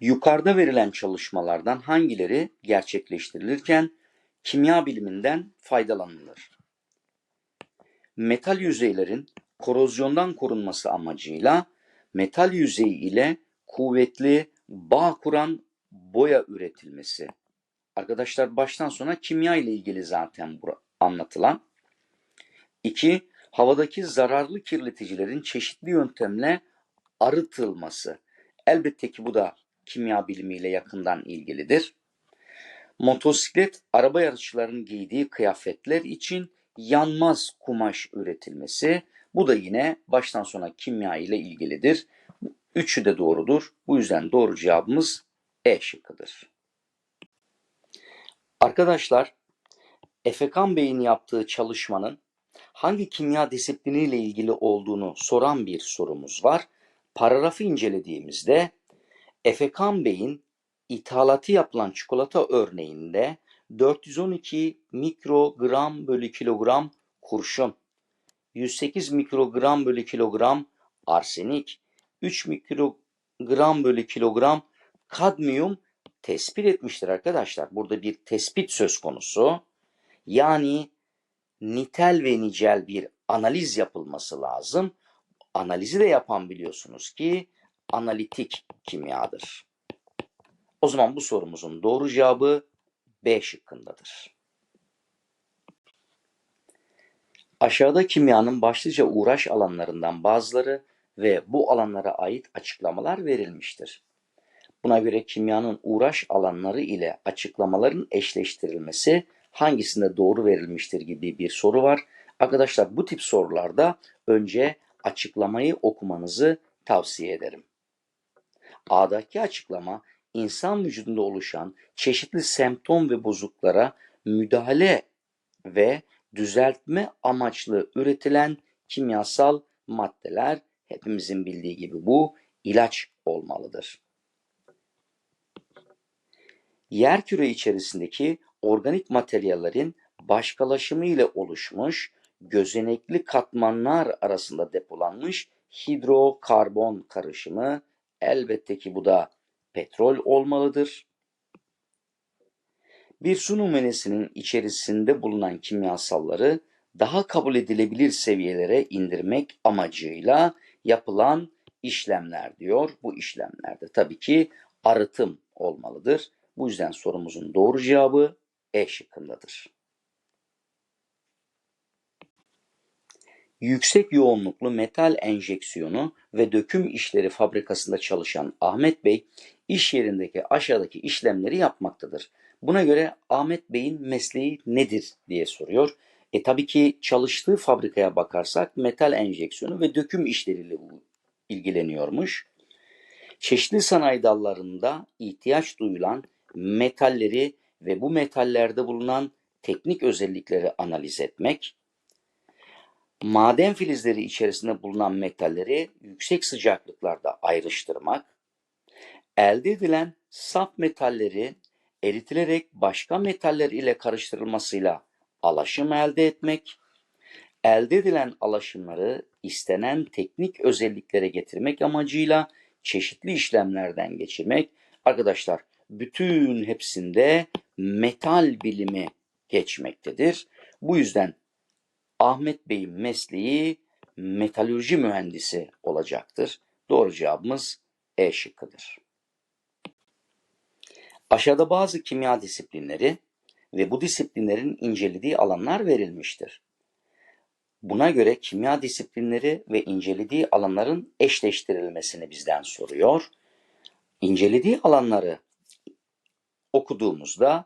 Yukarıda verilen çalışmalardan hangileri gerçekleştirilirken kimya biliminden faydalanılır? Metal yüzeylerin korozyondan korunması amacıyla metal yüzeyi ile kuvvetli bağ kuran boya üretilmesi. Arkadaşlar baştan sona kimya ile ilgili zaten anlatılan. 2. Havadaki zararlı kirleticilerin çeşitli yöntemle arıtılması. Elbette ki bu da kimya bilimiyle yakından ilgilidir. Motosiklet, araba yarışçılarının giydiği kıyafetler için yanmaz kumaş üretilmesi. Bu da yine baştan sona kimya ile ilgilidir. Üçü de doğrudur. Bu yüzden doğru cevabımız E şıkkıdır. Arkadaşlar, Efekan Bey'in yaptığı çalışmanın hangi kimya disipliniyle ilgili olduğunu soran bir sorumuz var. Paragrafı incelediğimizde Efekan Bey'in ithalatı yapılan çikolata örneğinde 412 mikrogram bölü kilogram kurşun, 108 mikrogram bölü kilogram arsenik, 3 mikrogram bölü kilogram kadmiyum tespit etmiştir arkadaşlar. Burada bir tespit söz konusu. Yani nitel ve nicel bir analiz yapılması lazım. Analizi de yapan biliyorsunuz ki analitik kimyadır. O zaman bu sorumuzun doğru cevabı B şıkkındadır. Aşağıda kimyanın başlıca uğraş alanlarından bazıları ve bu alanlara ait açıklamalar verilmiştir. Buna göre kimyanın uğraş alanları ile açıklamaların eşleştirilmesi hangisinde doğru verilmiştir gibi bir soru var. Arkadaşlar bu tip sorularda önce açıklamayı okumanızı tavsiye ederim. A'daki açıklama insan vücudunda oluşan çeşitli semptom ve bozuklara müdahale ve düzeltme amaçlı üretilen kimyasal maddeler hepimizin bildiği gibi bu ilaç olmalıdır. Yer küre içerisindeki organik materyallerin başkalaşımı ile oluşmuş gözenekli katmanlar arasında depolanmış hidrokarbon karışımı elbette ki bu da petrol olmalıdır. Bir su numunesinin içerisinde bulunan kimyasalları daha kabul edilebilir seviyelere indirmek amacıyla yapılan işlemler diyor. Bu işlemlerde tabii ki arıtım olmalıdır. Bu yüzden sorumuzun doğru cevabı E şıkkındadır. Yüksek yoğunluklu metal enjeksiyonu ve döküm işleri fabrikasında çalışan Ahmet Bey, iş yerindeki aşağıdaki işlemleri yapmaktadır. Buna göre Ahmet Bey'in mesleği nedir diye soruyor. E tabii ki çalıştığı fabrikaya bakarsak metal enjeksiyonu ve döküm işleriyle ilgileniyormuş. Çeşitli sanayi dallarında ihtiyaç duyulan metalleri ve bu metallerde bulunan teknik özellikleri analiz etmek, maden filizleri içerisinde bulunan metalleri yüksek sıcaklıklarda ayrıştırmak, elde edilen saf metalleri eritilerek başka metaller ile karıştırılmasıyla alaşım elde etmek, elde edilen alaşımları istenen teknik özelliklere getirmek amacıyla çeşitli işlemlerden geçirmek. Arkadaşlar bütün hepsinde metal bilimi geçmektedir. Bu yüzden Ahmet Bey'in mesleği metalürji mühendisi olacaktır. Doğru cevabımız E şıkkıdır. Aşağıda bazı kimya disiplinleri ve bu disiplinlerin incelediği alanlar verilmiştir. Buna göre kimya disiplinleri ve incelediği alanların eşleştirilmesini bizden soruyor. İncelediği alanları okuduğumuzda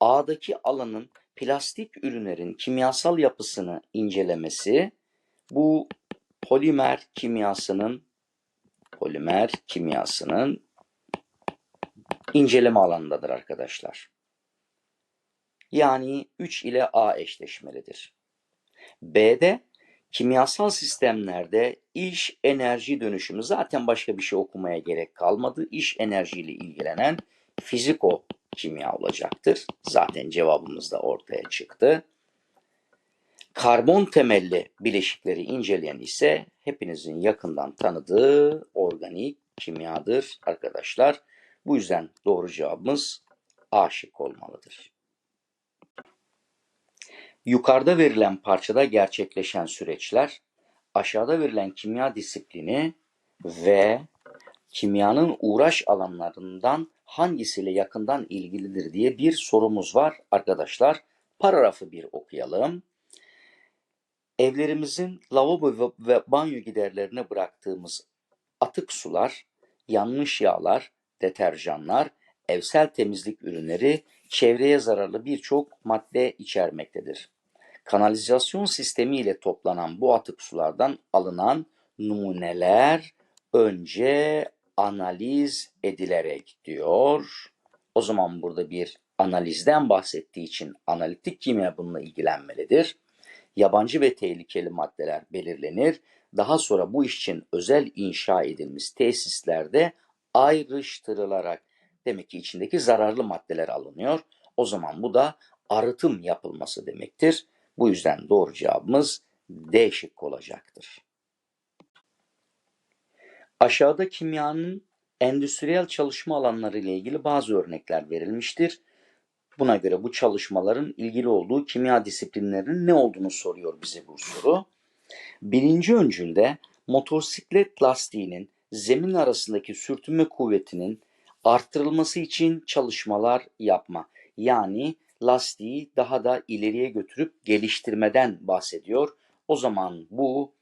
A'daki alanın plastik ürünlerin kimyasal yapısını incelemesi bu polimer kimyasının polimer kimyasının inceleme alanındadır arkadaşlar. Yani 3 ile A eşleşmelidir. B'de kimyasal sistemlerde iş enerji dönüşümü zaten başka bir şey okumaya gerek kalmadı. İş enerjiyle ilgilenen fiziko kimya olacaktır. Zaten cevabımız da ortaya çıktı. Karbon temelli bileşikleri inceleyen ise hepinizin yakından tanıdığı organik kimyadır arkadaşlar. Bu yüzden doğru cevabımız A şık olmalıdır. Yukarıda verilen parçada gerçekleşen süreçler aşağıda verilen kimya disiplini ve kimyanın uğraş alanlarından hangisiyle yakından ilgilidir diye bir sorumuz var arkadaşlar. Paragrafı bir okuyalım. Evlerimizin lavabo ve- banyo giderlerine bıraktığımız atık sular, yanmış yağlar, deterjanlar, evsel temizlik ürünleri çevreye zararlı birçok madde içermektedir. Kanalizasyon sistemi ile toplanan bu atık sulardan alınan numuneler önce analiz edilerek diyor. O zaman burada bir analizden bahsettiği için analitik kimya bununla ilgilenmelidir. Yabancı ve tehlikeli maddeler belirlenir. Daha sonra bu iş için özel inşa edilmiş tesislerde ayrıştırılarak demek ki içindeki zararlı maddeler alınıyor. O zaman bu da arıtım yapılması demektir. Bu yüzden doğru cevabımız D şıkkı olacaktır. Aşağıda kimyanın endüstriyel çalışma alanları ile ilgili bazı örnekler verilmiştir. Buna göre bu çalışmaların ilgili olduğu kimya disiplinlerinin ne olduğunu soruyor bize bu soru. Birinci öncülde motosiklet lastiğinin zemin arasındaki sürtünme kuvvetinin arttırılması için çalışmalar yapma. Yani lastiği daha da ileriye götürüp geliştirmeden bahsediyor. O zaman bu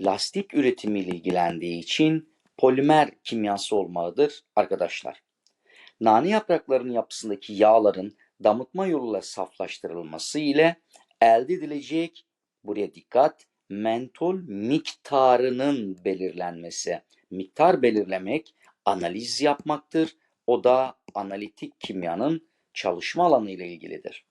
lastik üretimiyle ilgilendiği için polimer kimyası olmalıdır arkadaşlar. Nane yapraklarının yapısındaki yağların damıtma yoluyla saflaştırılması ile elde edilecek, buraya dikkat, mentol miktarının belirlenmesi. Miktar belirlemek analiz yapmaktır. O da analitik kimyanın çalışma alanı ile ilgilidir.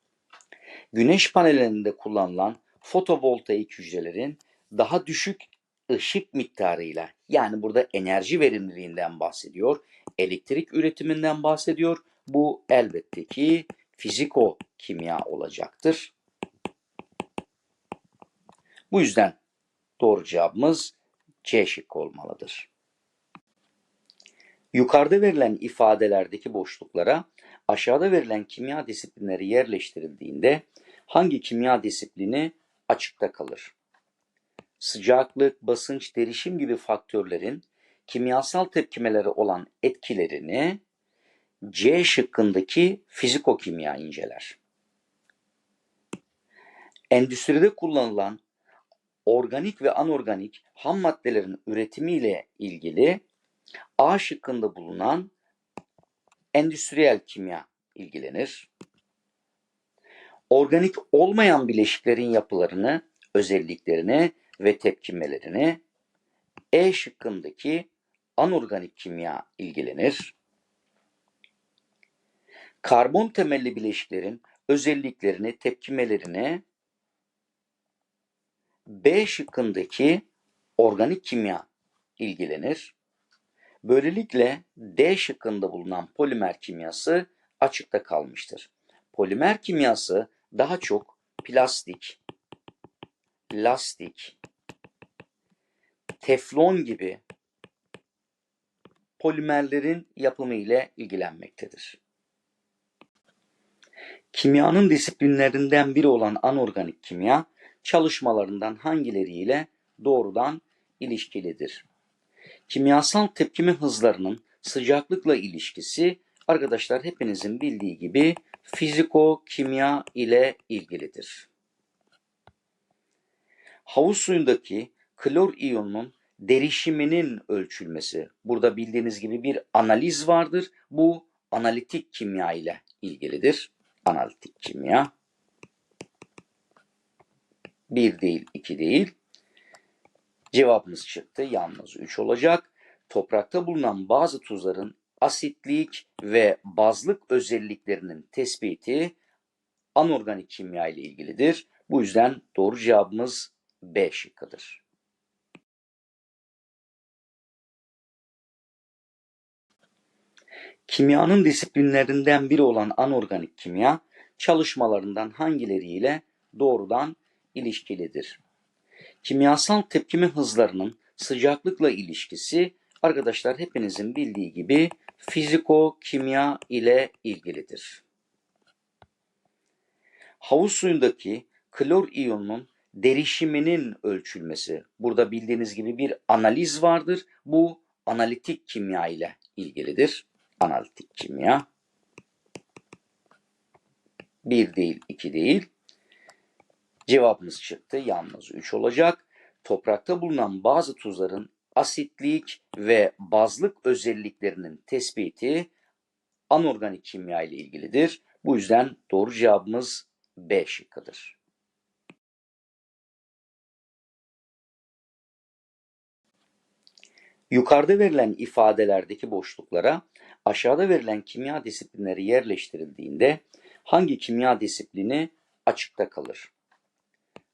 Güneş panellerinde kullanılan fotovoltaik hücrelerin daha düşük ışık miktarıyla yani burada enerji verimliliğinden bahsediyor, elektrik üretiminden bahsediyor. Bu elbette ki fiziko kimya olacaktır. Bu yüzden doğru cevabımız C şıkkı olmalıdır. Yukarıda verilen ifadelerdeki boşluklara aşağıda verilen kimya disiplinleri yerleştirildiğinde hangi kimya disiplini açıkta kalır? Sıcaklık, basınç, derişim gibi faktörlerin kimyasal tepkimelere olan etkilerini C şıkkındaki fizikokimya inceler. Endüstride kullanılan organik ve anorganik ham maddelerin üretimiyle ilgili A şıkkında bulunan endüstriyel kimya ilgilenir. Organik olmayan bileşiklerin yapılarını, özelliklerini ve tepkimelerini E şıkkındaki anorganik kimya ilgilenir. Karbon temelli bileşiklerin özelliklerini, tepkimelerini B şıkkındaki organik kimya ilgilenir. Böylelikle D şıkkında bulunan polimer kimyası açıkta kalmıştır. Polimer kimyası daha çok plastik, lastik, teflon gibi polimerlerin yapımı ile ilgilenmektedir. Kimyanın disiplinlerinden biri olan anorganik kimya çalışmalarından hangileriyle doğrudan ilişkilidir? Kimyasal tepkime hızlarının sıcaklıkla ilişkisi arkadaşlar hepinizin bildiği gibi fiziko kimya ile ilgilidir. Havuz suyundaki klor iyonunun derişiminin ölçülmesi. Burada bildiğiniz gibi bir analiz vardır. Bu analitik kimya ile ilgilidir. Analitik kimya. Bir değil, iki değil. Cevabımız çıktı. Yalnız 3 olacak. Toprakta bulunan bazı tuzların asitlik ve bazlık özelliklerinin tespiti anorganik kimya ile ilgilidir. Bu yüzden doğru cevabımız B şıkkıdır. Kimyanın disiplinlerinden biri olan anorganik kimya çalışmalarından hangileriyle doğrudan ilişkilidir? Kimyasal tepkime hızlarının sıcaklıkla ilişkisi arkadaşlar hepinizin bildiği gibi fiziko-kimya ile ilgilidir. Havuz suyundaki klor iyonunun derişiminin ölçülmesi. Burada bildiğiniz gibi bir analiz vardır. Bu analitik kimya ile ilgilidir. Analitik kimya. Bir değil, iki değil. Cevabımız çıktı. Yalnız 3 olacak. Toprakta bulunan bazı tuzların asitlik ve bazlık özelliklerinin tespiti anorganik kimya ile ilgilidir. Bu yüzden doğru cevabımız B şıkkıdır. Yukarıda verilen ifadelerdeki boşluklara aşağıda verilen kimya disiplinleri yerleştirildiğinde hangi kimya disiplini açıkta kalır?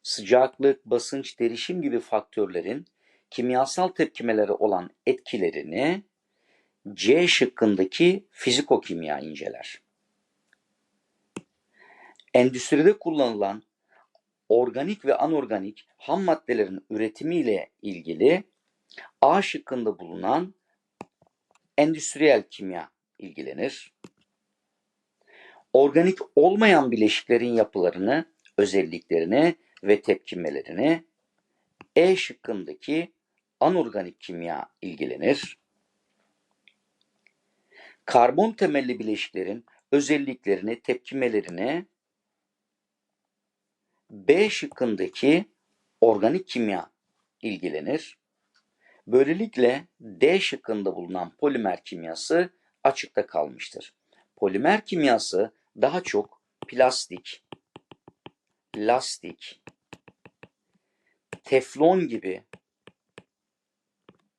Sıcaklık, basınç, derişim gibi faktörlerin kimyasal tepkimelere olan etkilerini C şıkkındaki fizikokimya inceler. Endüstride kullanılan organik ve anorganik ham maddelerin üretimiyle ilgili A şıkkında bulunan endüstriyel kimya ilgilenir. Organik olmayan bileşiklerin yapılarını, özelliklerini ve tepkimelerini E şıkkındaki anorganik kimya ilgilenir. Karbon temelli bileşiklerin özelliklerini, tepkimelerini B şıkkındaki organik kimya ilgilenir. Böylelikle D şıkkında bulunan polimer kimyası açıkta kalmıştır. Polimer kimyası daha çok plastik, lastik, teflon gibi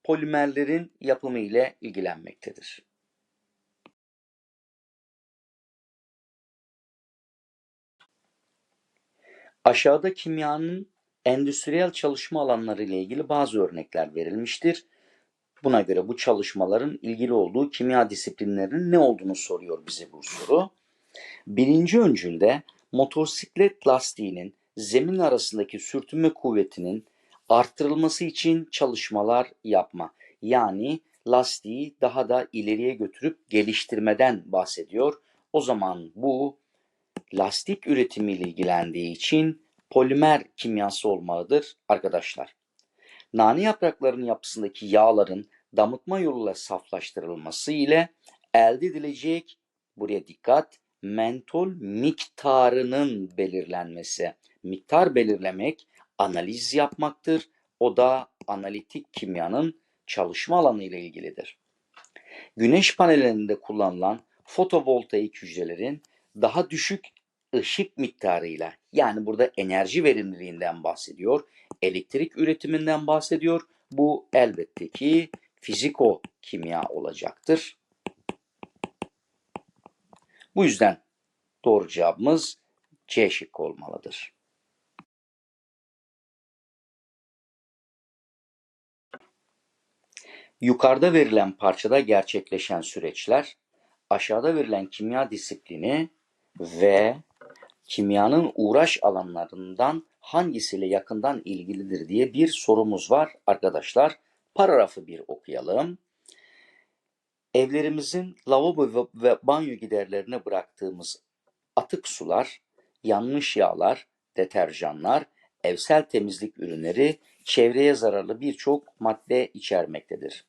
polimerlerin yapımı ile ilgilenmektedir. Aşağıda kimyanın endüstriyel çalışma alanları ile ilgili bazı örnekler verilmiştir. Buna göre bu çalışmaların ilgili olduğu kimya disiplinlerinin ne olduğunu soruyor bize bu soru. Birinci öncülde motosiklet lastiğinin zemin arasındaki sürtünme kuvvetinin arttırılması için çalışmalar yapma. Yani lastiği daha da ileriye götürüp geliştirmeden bahsediyor. O zaman bu lastik üretimiyle ilgilendiği için polimer kimyası olmalıdır arkadaşlar. Nane yapraklarının yapısındaki yağların damıtma yoluyla saflaştırılması ile elde edilecek, buraya dikkat, mentol miktarının belirlenmesi. Miktar belirlemek analiz yapmaktır. O da analitik kimyanın çalışma alanı ile ilgilidir. Güneş panellerinde kullanılan fotovoltaik hücrelerin daha düşük ışık miktarıyla yani burada enerji verimliliğinden bahsediyor, elektrik üretiminden bahsediyor. Bu elbette ki fiziko kimya olacaktır. Bu yüzden doğru cevabımız C şıkkı olmalıdır. Yukarıda verilen parçada gerçekleşen süreçler aşağıda verilen kimya disiplini ve kimyanın uğraş alanlarından hangisiyle yakından ilgilidir diye bir sorumuz var arkadaşlar. Paragrafı bir okuyalım. Evlerimizin lavabo ve banyo giderlerine bıraktığımız atık sular, yanmış yağlar, deterjanlar, evsel temizlik ürünleri çevreye zararlı birçok madde içermektedir.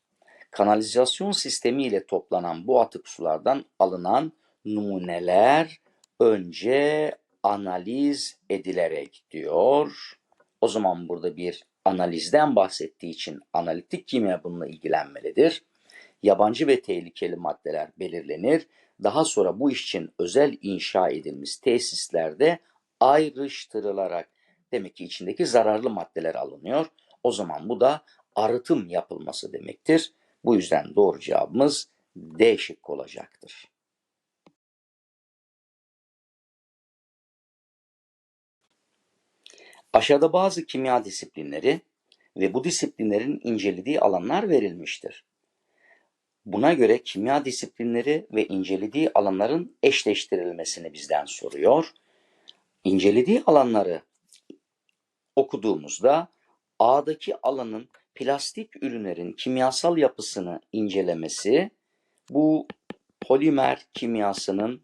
Kanalizasyon sistemi ile toplanan bu atık sulardan alınan numuneler önce analiz edilerek diyor. O zaman burada bir analizden bahsettiği için analitik kimya bununla ilgilenmelidir. Yabancı ve tehlikeli maddeler belirlenir. Daha sonra bu iş için özel inşa edilmiş tesislerde ayrıştırılarak demek ki içindeki zararlı maddeler alınıyor. O zaman bu da arıtım yapılması demektir. Bu yüzden doğru cevabımız D şıkkı olacaktır. Aşağıda bazı kimya disiplinleri ve bu disiplinlerin incelediği alanlar verilmiştir. Buna göre kimya disiplinleri ve incelediği alanların eşleştirilmesini bizden soruyor. İncelediği alanları okuduğumuzda A'daki alanın plastik ürünlerin kimyasal yapısını incelemesi, Bu polimer kimyasının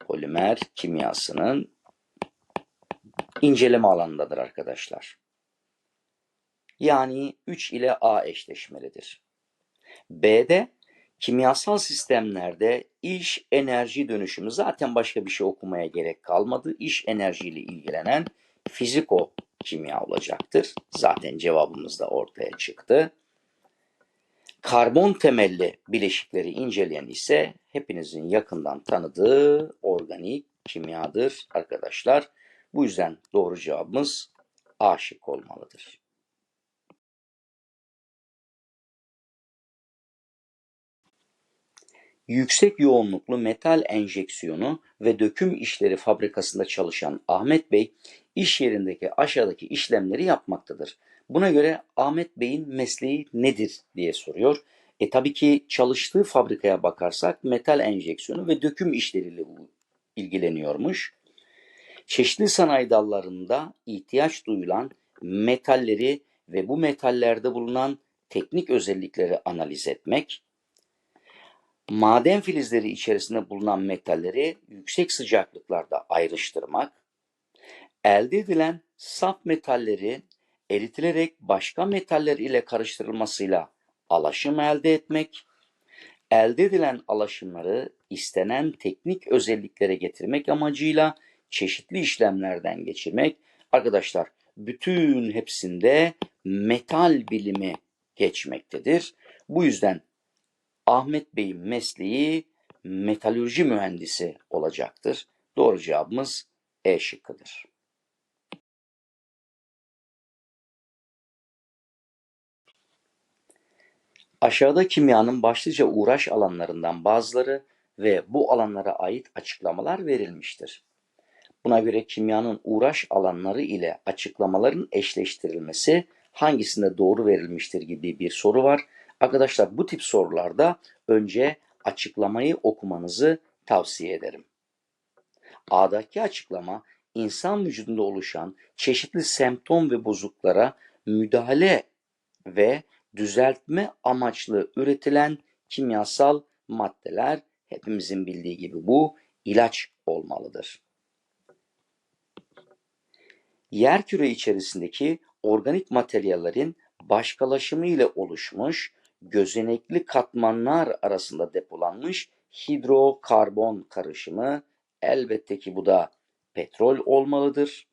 polimer kimyasının inceleme alanındadır arkadaşlar. Yani 3 ile A eşleşmelidir. B'de kimyasal sistemlerde iş enerji dönüşümü zaten başka bir şey okumaya gerek kalmadı. İş enerjiyle ilgilenen fiziko kimya olacaktır. Zaten cevabımız da ortaya çıktı. Karbon temelli bileşikleri inceleyen ise hepinizin yakından tanıdığı organik kimyadır arkadaşlar. Bu yüzden doğru cevabımız A şık olmalıdır. Yüksek yoğunluklu metal enjeksiyonu ve döküm işleri fabrikasında çalışan Ahmet Bey, iş yerindeki aşağıdaki işlemleri yapmaktadır. Buna göre Ahmet Bey'in mesleği nedir diye soruyor. E tabii ki çalıştığı fabrikaya bakarsak metal enjeksiyonu ve döküm işleriyle ilgileniyormuş. Çeşitli sanayi dallarında ihtiyaç duyulan metalleri ve bu metallerde bulunan teknik özellikleri analiz etmek, maden filizleri içerisinde bulunan metalleri yüksek sıcaklıklarda ayrıştırmak, elde edilen saf metalleri eritilerek başka metaller ile karıştırılmasıyla alaşım elde etmek, elde edilen alaşımları istenen teknik özelliklere getirmek amacıyla çeşitli işlemlerden geçirmek. Arkadaşlar bütün hepsinde metal bilimi geçmektedir. Bu yüzden Ahmet Bey'in mesleği metalürji mühendisi olacaktır. Doğru cevabımız E şıkkıdır. Aşağıda kimyanın başlıca uğraş alanlarından bazıları ve bu alanlara ait açıklamalar verilmiştir. Buna göre kimyanın uğraş alanları ile açıklamaların eşleştirilmesi hangisinde doğru verilmiştir gibi bir soru var. Arkadaşlar bu tip sorularda önce açıklamayı okumanızı tavsiye ederim. A'daki açıklama insan vücudunda oluşan çeşitli semptom ve bozuklara müdahale ve düzeltme amaçlı üretilen kimyasal maddeler hepimizin bildiği gibi bu ilaç olmalıdır. Yerküre içerisindeki organik materyallerin başkalaşımı ile oluşmuş gözenekli katmanlar arasında depolanmış hidrokarbon karışımı elbette ki bu da petrol olmalıdır.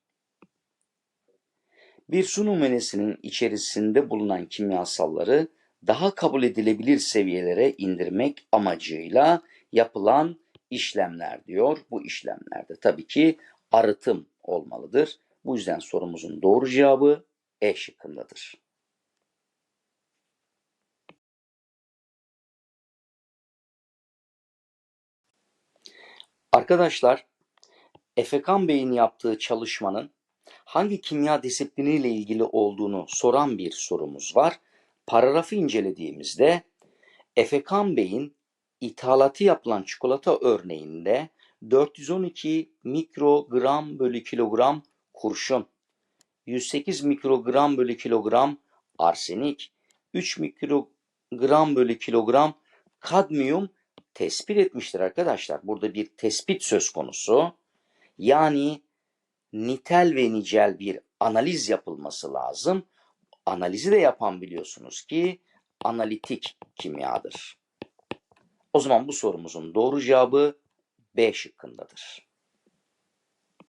Bir su numunesinin içerisinde bulunan kimyasalları daha kabul edilebilir seviyelere indirmek amacıyla yapılan işlemler diyor. Bu işlemlerde tabii ki arıtım olmalıdır. Bu yüzden sorumuzun doğru cevabı E şıkkındadır. Arkadaşlar, Efekan Bey'in yaptığı çalışmanın hangi kimya disipliniyle ilgili olduğunu soran bir sorumuz var. Paragrafı incelediğimizde Efekan Bey'in ithalatı yapılan çikolata örneğinde 412 mikrogram bölü kilogram kurşun, 108 mikrogram bölü kilogram arsenik, 3 mikrogram bölü kilogram kadmiyum tespit etmiştir arkadaşlar. Burada bir tespit söz konusu. Yani nitel ve nicel bir analiz yapılması lazım. Analizi de yapan biliyorsunuz ki analitik kimyadır. O zaman bu sorumuzun doğru cevabı B şıkkındadır.